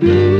நினைவோ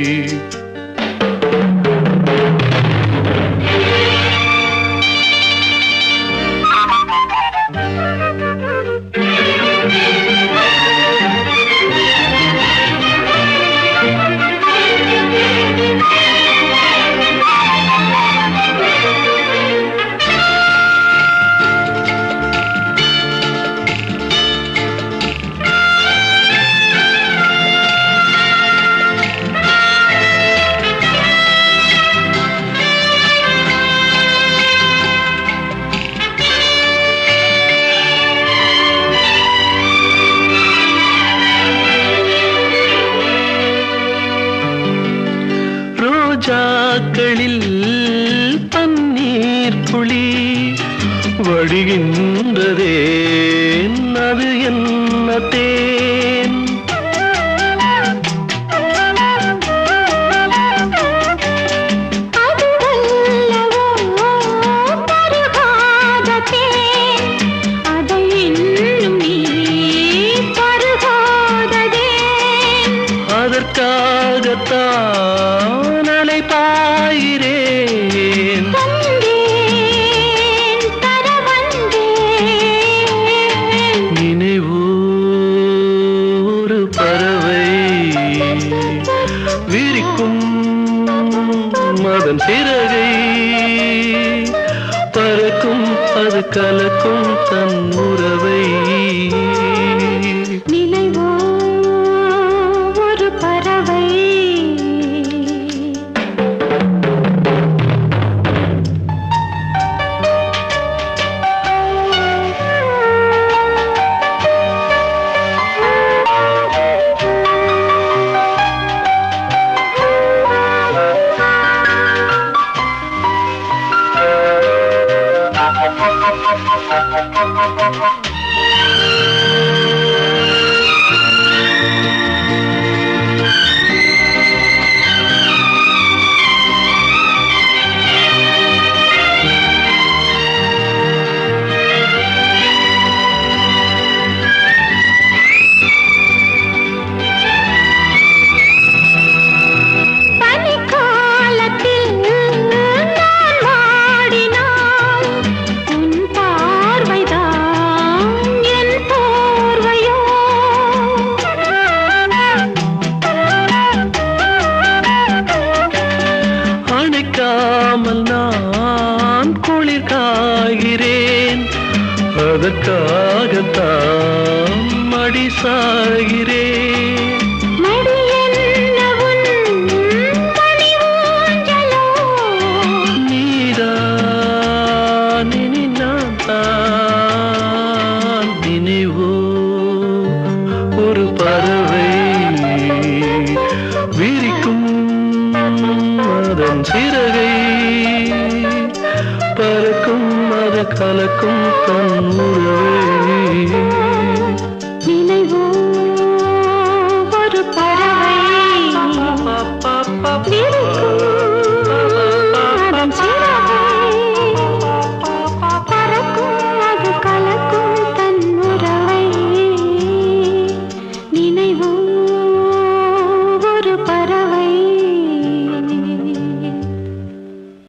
விழாக்களில் பன்னீர் புளி வடிகின்றதே. அது என்ன அதன் சிறகை பறக்கும் அது கலக்கும் தன் உறவை. அதற்காகத்தான் மடிசா தன் நினைவோ